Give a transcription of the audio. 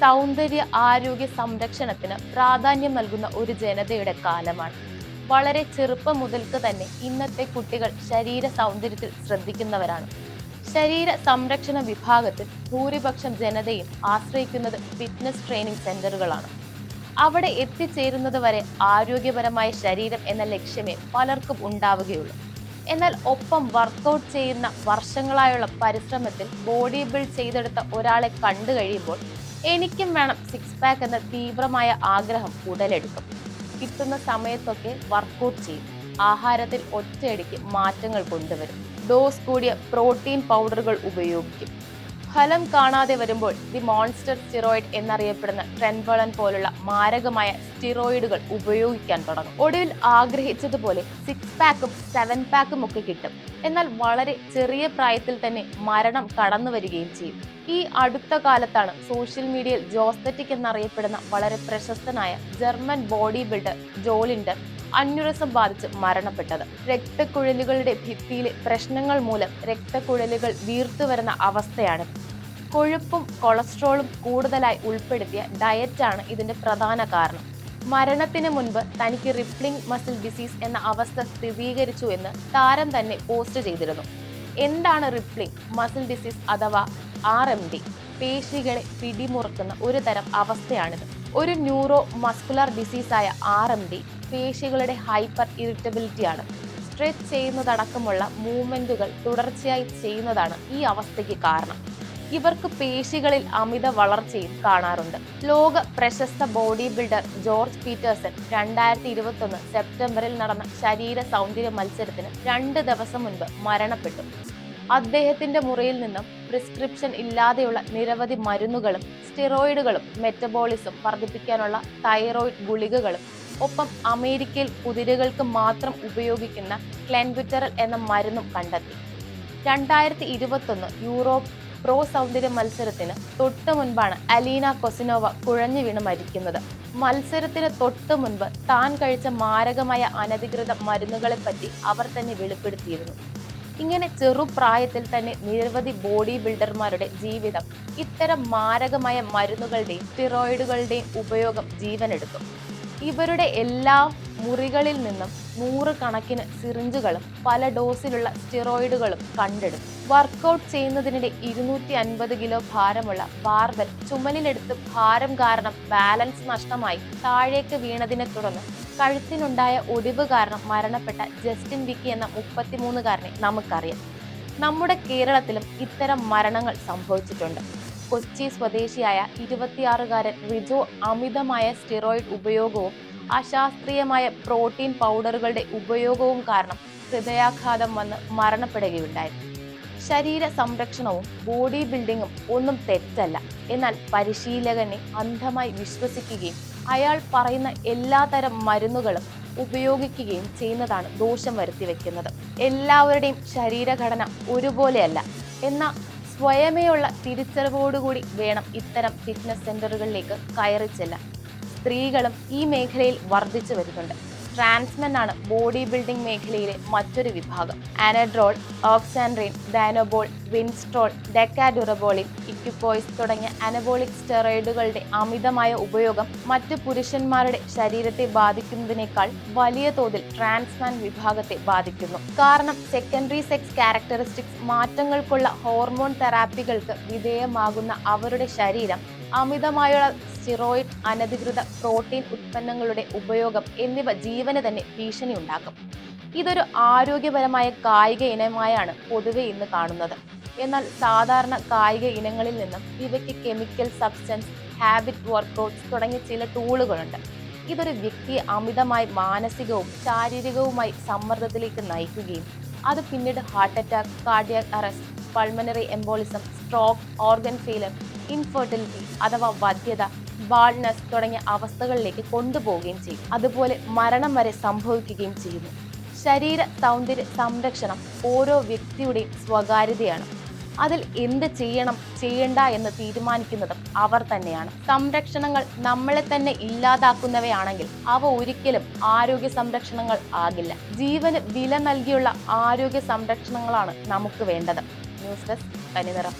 സൗന്ദര്യ ആരോഗ്യ സംരക്ഷണത്തിന് പ്രാധാന്യം നൽകുന്ന ഒരു ജനതയുടെ കാലമാണ്. വളരെ ചെറുപ്പം മുതൽക്ക് തന്നെ ഇന്നത്തെ കുട്ടികൾ ശരീര സൗന്ദര്യത്തിൽ ശ്രദ്ധിക്കുന്നവരാണ്. ശരീര സംരക്ഷണ വിഭാഗത്തിൽ ഭൂരിപക്ഷം ജനതയും ആശ്രയിക്കുന്നത് ഫിറ്റ്നസ് ട്രെയിനിങ് സെന്ററുകളാണ് അവിടെ എത്തിച്ചേരുന്നത് വരെ ആരോഗ്യപരമായ ശരീരം എന്ന ലക്ഷ്യമേ പലർക്കും ഉണ്ടാവുകയുള്ളൂ. എന്നാൽ ഒപ്പം വർക്കൗട്ട് ചെയ്യുന്ന വർഷങ്ങളായുള്ള പരിശ്രമത്തിൽ ബോഡി ബിൽഡ് ചെയ്തെടുത്ത ഒരാളെ കണ്ടു കഴിയുമ്പോൾ എനിക്കും വേണം സിക്സ് പാക്ക് എന്ന തീവ്രമായ ആഗ്രഹം ഉടലെടുക്കും. കിട്ടുന്ന സമയത്തൊക്കെ വർക്കൗട്ട് ചെയ്യും. ആഹാരത്തിൽ ഒറ്റയടിക്ക് മാറ്റങ്ങൾ കൊണ്ടുവരും. ഡോസ് കൂടിയ പ്രോട്ടീൻ പൗഡറുകൾ ഉപയോഗിക്കും. ഫലം കാണാതെ വരുമ്പോൾ ദി മോൺസ്റ്റർ സ്റ്റിറോയിഡ് എന്നറിയപ്പെടുന്ന ട്രെൻവളൻ പോലുള്ള മാരകമായ സ്റ്റിറോയിഡുകൾ ഉപയോഗിക്കാൻ തുടങ്ങും. ഒടുവിൽ ആഗ്രഹിച്ചതുപോലെ സിക്സ് പാക്കും സെവൻ പാക്കും ഒക്കെ കിട്ടും. എന്നാൽ വളരെ ചെറിയ പ്രായത്തിൽ തന്നെ മരണം കടന്നു വരികയും ചെയ്യും. ഈ അടുത്ത കാലത്താണ് സോഷ്യൽ മീഡിയയിൽ ജോസ്തറ്റിക് എന്നറിയപ്പെടുന്ന വളരെ പ്രശസ്തനായ German body builder Jo Lindner aneurysm ബാധിച്ച് മരണപ്പെട്ടത്. രക്തക്കുഴലുകളുടെ ഭിത്തിയിലെ പ്രശ്നങ്ങൾ മൂലം രക്തക്കുഴലുകൾ വീർത്തു വരുന്ന അവസ്ഥയാണ് കൊഴുപ്പും കൊളസ്ട്രോളും കൂടുതലായി ഉൾപ്പെടുത്തിയ ഡയറ്റാണ് ഇതിന്റെ പ്രധാന കാരണം. മരണത്തിന് മുൻപ് തനിക്ക് റിപ്ലിംഗ് മസിൽ ഡിസീസ് എന്ന അവസ്ഥ സ്ഥിരീകരിച്ചു എന്ന് താരം തന്നെ പോസ്റ്റ് ചെയ്തിരുന്നു. എന്താണ് റിപ്ലിംഗ് മസിൽ ഡിസീസ് അഥവാ ആർ എം ഡി പേശികളെ പിടിമുറുക്കുന്ന ഒരു തരം അവസ്ഥയാണിത്. ഒരു ന്യൂറോ മസ്കുലർ ഡിസീസായ ആർ എം ഡി പേശികളുടെ ഹൈപ്പർ ഇറിറ്റബിലിറ്റിയാണ് സ്ട്രെച്ച് ചെയ്യുന്നതടക്കമുള്ള മൂവ്മെന്റുകൾ തുടർച്ചയായി ചെയ്യുന്നതാണ് ഈ അവസ്ഥയ്ക്ക് കാരണം. ഇവർക്ക് പേശികളിൽ അമിത വളർച്ചയും കാണാറുണ്ട്. ലോക പ്രശസ്ത ബോഡി ബിൽഡർ ജോർജ് പീറ്റേഴ്സൺ രണ്ടായിരത്തി ഇരുപത്തൊന്ന് സെപ്റ്റംബറിൽ നടന്ന ശരീര സൗന്ദര്യ മത്സരത്തിന് രണ്ട് ദിവസം മുൻപ് മരണപ്പെട്ടു. അദ്ദേഹത്തിന്റെ മുറിയിൽ നിന്നും പ്രിസ്ക്രിപ്ഷൻ ഇല്ലാതെയുള്ള നിരവധി മരുന്നുകളും സ്റ്റിറോയിഡുകളും മെറ്റബോളിസം വർദ്ധിപ്പിക്കാനുള്ള തൈറോയിഡ് ഗുളികകളും ഒപ്പം അമേരിക്കയിൽ കുതിരകൾക്ക് മാത്രം ഉപയോഗിക്കുന്ന ക്ലെൻബുറ്ററൽ എന്ന മരുന്നും കണ്ടെത്തി. രണ്ടായിരത്തി ഇരുപത്തൊന്ന് യൂറോപ്പ് പ്രോ സൗന്ദര്യ മത്സരത്തിന് തൊട്ടു മുൻപാണ് അലീന കൊസിനോവ കുഴഞ്ഞു വീണ് മരിക്കുന്നത്. മത്സരത്തിന് തൊട്ടു മുൻപ് താൻ കഴിച്ച മാരകമായ അനധികൃത മരുന്നുകളെപ്പറ്റി അവർ തന്നെ വെളിപ്പെടുത്തിയിരുന്നു. ഇങ്ങനെ ചെറുപ്രായത്തിൽ തന്നെ നിരവധി ബോഡി ബിൽഡർമാരുടെ ജീവിതം ഇത്തരം മാരകമായ മരുന്നുകളുടെയും സ്റ്റിറോയിഡുകളുടെയും ഉപയോഗം ജീവനെടുക്കും ഇവരുടെ എല്ലാ മുറികളിൽ നിന്നും നൂറുകണക്കിന് സിറിഞ്ചുകളും പല ഡോസിലുള്ള സ്റ്റിറോയിഡുകളും കണ്ടെടുത്തു. വർക്കൗട്ട് ചെയ്യുന്നതിനിടെ ഇരുന്നൂറ്റി അൻപത് കിലോ ഭാരമുള്ള ബാർബൽ ചുമലിലെടുത്ത് ഭാരം കാരണം ബാലൻസ് നഷ്ടമായി താഴേക്ക് വീണതിനെ തുടർന്ന് കഴുത്തിനുണ്ടായ ഒടിവ് കാരണം മരണപ്പെട്ട ജസ്റ്റിൻ വിക്കി എന്ന മുപ്പത്തിമൂന്നുകാരനെ നമുക്കറിയാം. നമ്മുടെ കേരളത്തിലും ഇത്തരം മരണങ്ങൾ സംഭവിച്ചിട്ടുണ്ട്. കൊച്ചി സ്വദേശിയായ ഇരുപത്തിയാറുകാരൻ റിജോ അമിതമായ സ്റ്റിറോയിഡ് ഉപയോഗവും അശാസ്ത്രീയമായ പ്രോട്ടീൻ പൗഡറുകളുടെ ഉപയോഗവും കാരണം ഹൃദയാഘാതം വന്ന് മരണപ്പെടുകയുണ്ടായി. ശരീര സംരക്ഷണവും ബോഡി ബിൽഡിങ്ങും ഒന്നും തെറ്റല്ല. എന്നാൽ പരിശീലകനെ അന്ധമായി വിശ്വസിക്കുകയും അയാൾ പറയുന്ന എല്ലാതരം മരുന്നുകളും ഉപയോഗിക്കുകയും ചെയ്യുന്നതാണ് ദോഷം വരുത്തി വെക്കുന്നത് എല്ലാവരുടെയും ശരീരഘടന ഒരുപോലെയല്ല. എന്നാൽ സ്വയമേയുള്ള തിരിച്ചറിവോടുകൂടി വേണം ഇത്തരം ഫിറ്റ്നസ് സെന്ററുകളിലേക്ക് കയറി ചെല്ലാൻ. സ്ത്രീകളും ഈ മേഖലയിൽ വർദ്ധിച്ചു വരുന്നുണ്ട്. ട്രാൻസ്മെൻ ആണ് ബോഡി ബിൽഡിംഗ് മേഖലയിലെ മറ്റൊരു വിഭാഗം. ആനഡ്രോൾ ഓക്സാൻഡ്രീൻ ഡാനോബോൾ വിൻസ്ട്രോൾ ഡെക്കാഡുറബോളിൻ ഇക്യുപോയ്സ് തുടങ്ങിയ അനബോളിക് സ്റ്റെറോയിഡുകളുടെ അമിതമായ ഉപയോഗം മറ്റ് പുരുഷന്മാരുടെ ശരീരത്തെ ബാധിക്കുന്നതിനേക്കാൾ വലിയ തോതിൽ ട്രാൻസ്മാൻ വിഭാഗത്തെ ബാധിക്കുന്നു. കാരണം സെക്കൻഡറി സെക്സ് ക്യാരക്ടറിസ്റ്റിക്സ് മാറ്റങ്ങൾക്കുള്ള ഹോർമോൺ തെറാപ്പികൾക്ക് വിധേയമാകുന്ന അവരുടെ ശരീരം അമിതമായുള്ള സ്റ്റിറോയിഡ് അനധികൃത പ്രോട്ടീൻ ഉൽപ്പന്നങ്ങളുടെ ഉപയോഗം എന്നിവ ജീവന് തന്നെ ഭീഷണി ഉണ്ടാക്കും ഇതൊരു ആരോഗ്യപരമായ കായിക ഇനമായാണ് പൊതുവെ ഇന്ന് കാണുന്നത്. എന്നാൽ സാധാരണ കായിക ഇനങ്ങളിൽ നിന്നും ഇവയ്ക്ക് കെമിക്കൽ സബ്സ്റ്റൻസ് ഹാബിറ്റ് വർക്കൗട്ട്സ് തുടങ്ങിയ ചില ടൂളുകളുണ്ട്. ഇതൊരു വ്യക്തിയെ അമിതമായി മാനസികവും ശാരീരികവുമായി സമ്മർദ്ദത്തിലേക്ക് നയിക്കുകയും അത് പിന്നീട് heart attack cardiac arrest pulmonary embolism stroke organ failure infertility അഥവാ വധ്യത ബാൾനെസ് തുടങ്ങിയ അവസ്ഥകളിലേക്ക് കൊണ്ടുപോവുകയും ചെയ്യും. അതുപോലെ മരണം വരെ സംഭവിക്കുകയും ചെയ്യുന്നു. ശരീര സൗന്ദര്യ സംരക്ഷണം ഓരോ വ്യക്തിയുടെയും സ്വകാര്യതയാണ്. അതിൽ എന്ത് ചെയ്യണം ചെയ്യണ്ട എന്ന് തീരുമാനിക്കുന്നതും അവർ തന്നെയാണ്. സംരക്ഷണങ്ങൾ നമ്മളെ തന്നെ ഇല്ലാതാക്കുന്നവയാണെങ്കിൽ അവ ഒരിക്കലും ആരോഗ്യ സംരക്ഷണങ്ങൾ ആകില്ല. ജീവന് വില നൽകിയുള്ള ആരോഗ്യ സംരക്ഷണങ്ങളാണ് നമുക്ക് വേണ്ടത്. News desk കനിനിറം